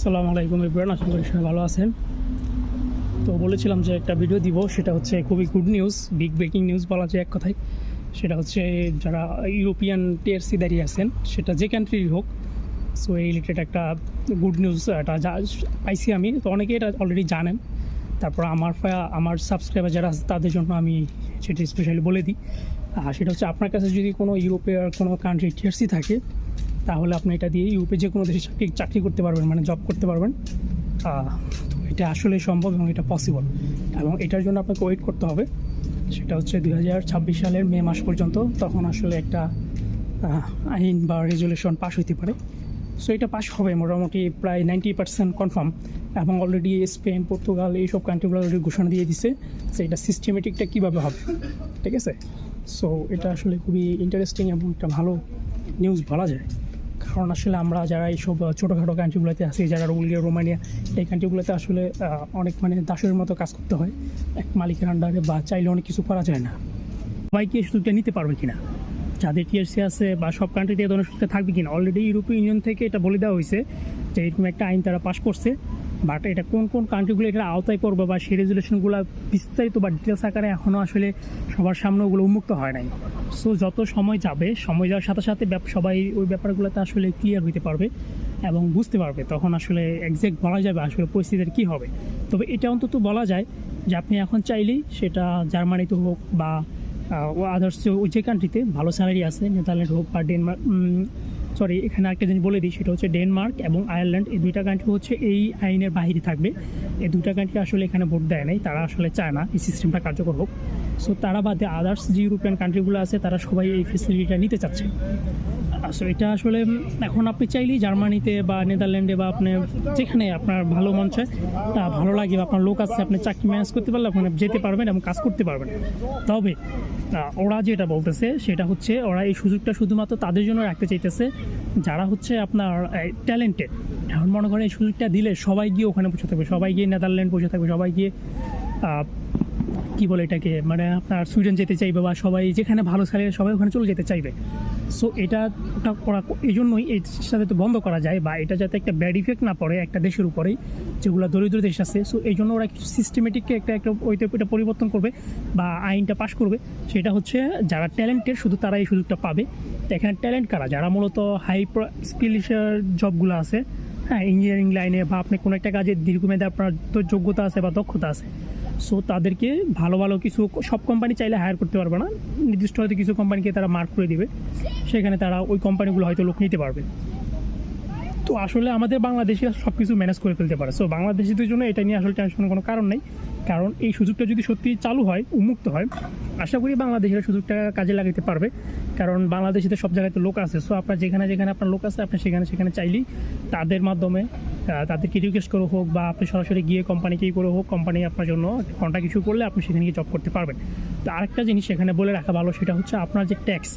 আসসালামু আলাইকুম ইব্রান আশা করি সবাই ভালো আছেন। তো বলেছিলাম যে একটা ভিডিও দিব, সেটা হচ্ছে খুবই good news big breaking news বলা যায় এক কথায়। সেটা হচ্ছে যারা ইউরোপিয়ান টিআরসি দাঁড়িয়ে আছেন, সেটা যে কান্ট্রির হোক সো এই রিলেটেড একটা গুড নিউজ এটা যা পাইছি আমি। তো অনেকেই এটা অলরেডি জানেন। তারপর আমার আমার সাবস্ক্রাইবার যারা আছে, তাদের জন্য আমি সেটা স্পেশালি বলে দিই। আর সেটা হচ্ছে আপনার কাছে যদি কোনো ইউরোপের কোনো কান্ট্রি টিআরসি থাকে তাহলে আপনি এটা দিয়ে ইউরোপে যে কোনো দেশে চাকরি চাকরি করতে পারবেন মানে জব করতে পারবেন। তো এটা আসলে সম্ভব এবং এটা পসিবল এবং এটার জন্য আপনাকে ওয়েট করতে হবে। সেটা হচ্ছে দুই হাজার ছাব্বিশ সালের মে মাস পর্যন্ত। তখন আসলে একটা আইন বা রেজুলেশন পাস হইতে পারে। সো এটা পাস হবে মোটামুটি প্রায় নাইনটি পার্সেন্ট কনফার্ম এবং অলরেডি স্পেন পর্তুগাল এইসব কান্ট্রিগুলো অলরেডি ঘোষণা দিয়ে দিছে যে এটা সিস্টেমেটিকটা কীভাবে হবে। ঠিক আছে? সো এটা আসলে খুবই ইন্টারেস্টিং এবং একটা ভালো নিউজ বলা যায়। কারণ আসলে আমরা যারা এইসব ছোটোখাটো কান্ট্রিগুলোতে আছি, যারা রুলিয়া রোমানিয়া, এই কান্ট্রিগুলোতে আসলে অনেক মানে দাসের মতো কাজ করতে হয়। এক মালিকের আন্ডারে বা চাইলে অনেক কিছু করা যায় না। বাইকে সুযোগটা নিতে পারবে কিনা? যাদের টিআরসি আছে বা সব কান্ট্রিতে এই ধরনের সুযোগটা থাকবে কিনা? অলরেডি ইউরোপীয় ইউনিয়ন থেকে এটা বলে দেওয়া হয়েছে যে এরকম একটা আইন তারা পাশ করছে। বাট এটা কোন কোন কান্ট্রিগুলো এটার আওতায় পড়বে বা সেই রেজুলেশনগুলো বিস্তারিত বা ডিটেলস আকারে এখনও আসলে সবার সামনে ওগুলো উন্মুক্ত হয় নাই। সো যত সময় যাবে, সময় যাওয়ার সাথে সাথে সবাই ওই ব্যাপারগুলোতে আসলে ক্লিয়ার হইতে পারবে এবং বুঝতে পারবে তখন আসলে একজ্যাক্ট বলা যাবে আসলে পরিস্থিতির কী হবে। তবে এটা অন্তত বলা যায় যে আপনি এখন চাইলেই সেটা জার্মানিতে হোক বা আদার্স ওই যে কান্ট্রিতে ভালো স্যালারি আছে, নেদারল্যান্ড হোক বা ডেনমার্ক সরি এখানে একটা জিনিস বলে দিই, সেটা হচ্ছে ডেনমার্ক এবং আয়ারল্যান্ড এই দুইটা কান্ট্রি হচ্ছে এই আইনের বাহিরে থাকবে। এই দুইটা কান্ট্রি আসলে এখানে ভোট দেয় নাই, তারা আসলে চায় না এই সিস্টেমটা কার্যকর হোক। সো তারা বাদে আদার্স যে ইউরোপিয়ান কান্ট্রিগুলো আছে, তারা সবাই এই ফেসিলিটিটা নিতে চাচ্ছে। সো এটা আসলে এখন আপনি চাইলেই জার্মানিতে বা নেদারল্যান্ডে বা আপনি যেখানে আপনার ভালো চায়, তা ভালো লাগে বা আপনার লোক আছে, আপনি চাকরি ম্যানেজ করতে পারলে আপনি যেতে পারবেন এবং কাজ করতে পারবেন। তবে ওরা যেটা বলতেছে, সেটা হচ্ছে ওরা এই সুযোগটা শুধুমাত্র তাদের জন্য রাখতে চাইতেছে, যারা হচ্ছে আপনার ট্যালেন্টেড এখন মনে করেন এই সুযোগটা দিলে সবাই গিয়ে ওখানে পৌঁছে থাকবে সবাই গিয়ে নেদারল্যান্ড পৌঁছে থাকবে, সবাই গিয়ে কি বলে এটাকে? মানে আপনার সুইডেন যেতে চাইবে বা সবাই যেখানে ভালো স্যালারি সবাই ওখানে চলে যেতে চাইবে। সো এটা করা এই জন্যই এই সাথে তো বন্ধ করা যায় বা এটা যাতে একটা ব্যাড ইফেক্ট না পড়ে একটা দেশের উপরেই যেগুলো দরিদ্র দেশ আছে। সো এই জন্য ওরা সিস্টেমেটিককে একটা একটা ওইটা এটা পরিবর্তন করবে বা আইনটা পাশ করবে। সেটা হচ্ছে যারা ট্যালেন্টেড শুধু তারা এই সুযোগটা পাবে। তো এখানে ট্যালেন্ট কারা? যারা মূলত হাই স্কিল জবগুলো আছে হ্যাঁ ইঞ্জিনিয়ারিং লাইনে বা আপনি কোনো একটা কাজে দীর্ঘমেয়াদে আপনার তো যোগ্যতা আছে বা দক্ষতা আছে। সো তাদেরকে ভালো ভালো কিছু সব কোম্পানি চাইলে হায়ার করতে পারবে না। নির্দিষ্ট হয়তো কিছু কোম্পানিকে তারা মার্ক করে দেবে। সেখানে তারা ওই কোম্পানিগুলো হয়তো লোক নিতে পারবে। তো আসলে আমাদের বাংলাদেশে সব কিছু ম্যানেজ করে ফেলতে পারে। সো বাংলাদেশিদের জন্য এটা নিয়ে আসলে টেনশনের কোনো কারণ নেই। কারণ এই সুযোগটা যদি সত্যি চালু হয়, উন্মুক্ত হয়, আশা করি বাংলাদেশের সুযোগটা কাজে লাগাতে পারবে। কারণ বাংলাদেশিতে সব জায়গায় তো লোক আছে। সো আপনার যেখানে যেখানে আপনার লোক আছে, আপনি সেখানে সেখানে চাইলেই তাদের মাধ্যমে তাদেরকে রিকোয়েস্ট করে হোক বা আপনি সরাসরি গিয়ে কোম্পানিকেই করে হোক কোম্পানি আপনার জন্য কন্ট্যাক্ট ইস্যু করলে আপনি সেখানে গিয়ে জব করতে পারবেন। তো আরেকটা জিনিস এখানে বলে রাখা ভালো, সেটা হচ্ছে আপনার যে ট্যাক্স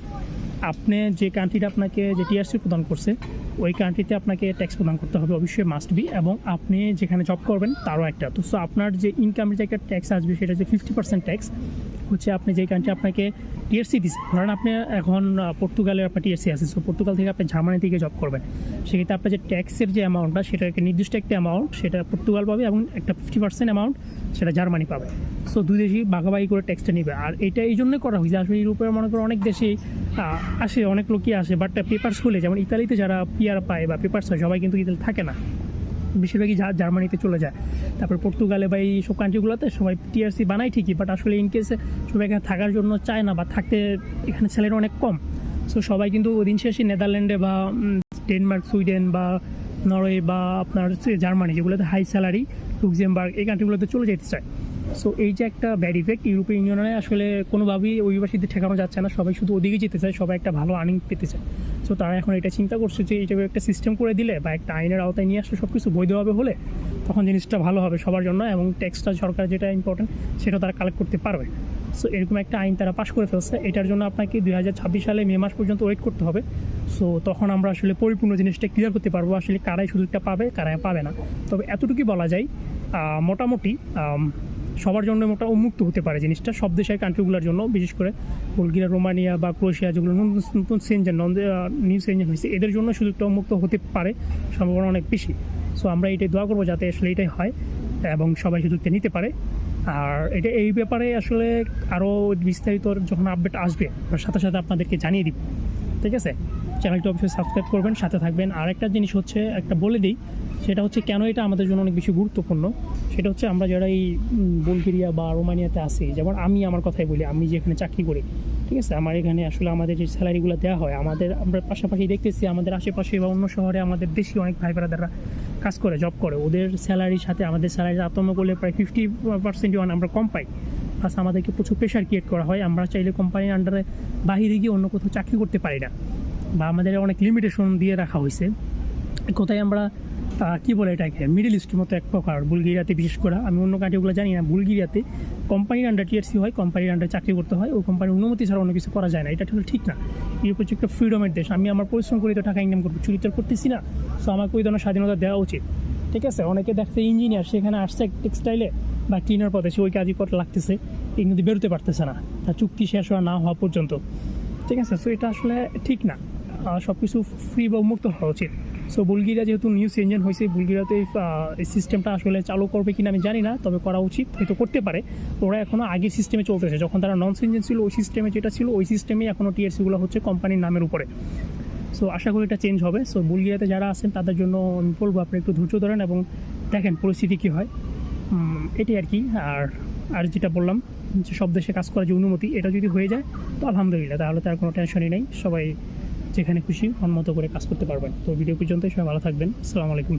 আপনি যে কান্ট্রিটা আপনাকে যে টিআরসি প্রদান করছে ওই কান্ট্রিতে আপনাকে ট্যাক্স প্রদান করতে হবে অবশ্যই মাস্ট বি এবং আপনি যেখানে জব করবেন তারও একটা। তো সো আপনার যে ইনকামের যে একটা ট্যাক্স আসবে সেটা হচ্ছে ফিফটি পার্সেন্ট ট্যাক্স হচ্ছে আপনি যে কান্ট্রি আপনাকে টিএসসি দিচ্ছে ধরেন আপনি এখন আহ, পর্তুগালের আপনার টিএসসি আছে সো পর্তুগাল থেকে আপনি জার্মানি থেকে জব করবেন। সেক্ষেত্রে আপনার যে ট্যাক্সের যে অ্যামাউন্টটা সেটা একটা নির্দিষ্ট একটা অ্যামাউন্ট সেটা পর্তুগাল পাবে এবং একটা ফিফটি পার্সেন্ট অ্যামাউন্ট সেটা জার্মানি পাবে। সো দুই দেশই ভাগাভাগি করে ট্যাক্সটা নেবে। আর এটা এই জন্যই করা হয়েছে। আসলে ইউরোপের মনে করো অনেক দেশেই আসে অনেক লোকই আসে বাট পেপার্স খুলে যেমন ইতালিতে যারা পিয়ার পায় বা পেপার্স হয়, সবাই কিন্তু ইতালি থাকে না। বেশিরভাগই জার্মানিতে চলে যায়। তারপর পর্তুগালে বা এই সব কান্ট্রিগুলোতে সবাই টিআরসি বানায় ঠিকই বাট আসলে ইন কেসে সবাই এখানে থাকার জন্য চায় না বা থাকতে এখানে স্যালারি অনেক কম। সো সবাই কিন্তু দিন শেষে নেদারল্যান্ডে বা ডেনমার্ক, সুইডেন বা নরওয়ে বা আপনার জার্মানি, যেগুলোতে হাই স্যালারি লুক্সেমবার্গ এই কান্ট্রিগুলোতে চলে যেতে চায়। সো এই যে একটা ব্যাড ইফেক্ট ইউরোপীয় ইউনিয়নে আসলে কোনোভাবেই অভিবাসীদের ঠেকানো যাচ্ছে না। সবাই শুধু ওদিকে যেতে চায়, সবাই একটা ভালো আর্নিং পেতে চায়। সো তারা এখন এটা চিন্তা করছে যে এইটা একটা সিস্টেম করে দিলে বা একটা আইনের আওতায় নিয়ে আসলে সব কিছু বৈধভাবে হলে তখন জিনিসটা ভালো হবে সবার জন্য এবং ট্যাক্সটা সরকার যেটা ইম্পর্টেন্ট সেটা তারা কালেক্ট করতে পারবে। সো এরকম একটা আইন তারা পাশ করে ফেলছে। এটার জন্য আপনাকে দুই হাজার ছাব্বিশ সালে মে মাস পর্যন্ত ওয়েট করতে হবে। সো তখন আমরা আসলে পরিপূর্ণ জিনিসটা ক্লিয়ার করতে পারব আসলে কারাই সুযোগটা পাবে, কারাই পাবে না। তবে এতটুকুই বলা যায় মোটামুটি সবার জন্য মোটা উন্মুক্ত হতে পারে জিনিসটা। সব দেশের কান্ট্রিগুলোর জন্য, বিশেষ করে বুলগেরিয়া, রোমানিয়া বা ক্রোয়েশিয়া, যেগুলো নতুন নতুন সেনজেন নিউ সেনজেন হয়েছে, এদের জন্য সুযোগটা উন্মুক্ত হতে পারে, সম্ভাবনা অনেক বেশি। সো আমরা এটাই দোয়া করব যাতে আসলে এটাই হয় এবং সবাই সুযোগটা নিতে পারে। আর এটা এই ব্যাপারে আসলে আরও বিস্তারিত যখন আপডেট আসবে সাথে সাথে আপনাদেরকে জানিয়ে দিব। ঠিক আছে? চ্যানেলটি অবশ্যই সাবস্ক্রাইব করবেন, সাথে থাকবেন। আর একটা জিনিস হচ্ছে, একটা বলে দিই, সেটা হচ্ছে কেন এটা আমাদের জন্য অনেক বেশি গুরুত্বপূর্ণ? সেটা হচ্ছে আমরা যারা এই বুলগেরিয়া বা রোমানিয়াতে আসি যেমন আমি আমার কথাই বলি, আমি যেখানে চাকরি করি, ঠিক আছে? আমার এখানে আসলে আমাদের যে স্যালারিগুলো দেওয়া হয়, আমাদের, আমরা পাশাপাশি দেখতেছি আমাদের আশেপাশে বা অন্য শহরে আমাদের দেশি অনেক ভাই ব্রাদাররা কাজ করে জব করে। ওদের স্যালারির সাথে আমাদের স্যালারি তারতম্য করলে প্রায় ফিফটি পার্সেন্ট আমরা কম পাই। প্লাস আমাদেরকে প্রচুর প্রেশার ক্রিয়েট করা হয়। আমরা চাইলে কোম্পানির আন্ডারে বাহিরে গিয়ে অন্য কোথাও চাকরি করতে পারি না। বা আমাদের অনেক লিমিটেশন দিয়ে রাখা হয়েছে। কোথায় আমরা কি বলে এটাকে মিডিল ইস্টের মতো এক প্রকার, বুলগেরিয়াতে বিশেষ করে, আমি অন্য কান্ট্রিগুলো জানি না, বুলগেরিয়াতে কোম্পানির আন্ডার টিএসসি হয় কোম্পানির আন্ডার চাকরি করতে হয় ওই কোম্পানির অনুমতি ছাড়া অন্য কিছু করা যায় না, এটা আসলে ঠিক না। ইউরোপ হচ্ছে একটা ফ্রিডমের দেশ, আমি আমার পরিশ্রম করে তো টাকা ইনকাম করব, চুরি তো করতেছি না সো আমাকে ওই ধরনের স্বাধীনতা দেওয়া উচিত। ঠিক আছে, অনেকে দেখছে ইঞ্জিনিয়ার সেখানে আসছে টেক্সটাইলে বা ক্লিনার পদে, সে ওই কাজই করতে লাগতেছে কিন্তু বেরোতে পারতেছে না, তার চুক্তি শেষ হওয়া না হওয়া পর্যন্ত। ঠিক আছে সো এটা আসলে ঠিক না। সব কিছু ফ্রি বা মুক্ত হওয়া উচিত। সো বুলগিরা যেহেতু নিউজ ইঞ্জিন হয়েছে বুলগিরাতে এই সিস্টেমটা আসলে চালু করবে কিনা আমি জানি না, তবে করা উচিত, হয়তো করতে পারে। ওরা এখনও আগের সিস্টেমে চলতেছে। যখন তারা নন ইঞ্জিন ছিল, ওই সিস্টেমে যেটা ছিল, ওই সিস্টেমেই এখনও টিএসসিগুলো হচ্ছে কোম্পানির নামের উপরে। সো আশা করি এটা চেঞ্জ হবে। সো বুলগিরাতে যারা আছেন, তাদের জন্য আমি বলব, আপনি একটু ধৈর্য ধরেন এবং দেখেন পরিস্থিতি কী হয়। এটাই আর কি। আর আর যেটা বললাম, যে সব দেশে কাজ করার যে অনুমতি, এটা যদি হয়ে যায়, তো আলহামদুলিল্লাহ, তাহলে তার কোনো টেনশনই নেই। সবাই যেখানে খুশি মন করে কাজ করতে পারবেন। তো ভিডিও পর্যন্ত সবাই ভালো থাকবেন। আসসালামু আলাইকুম।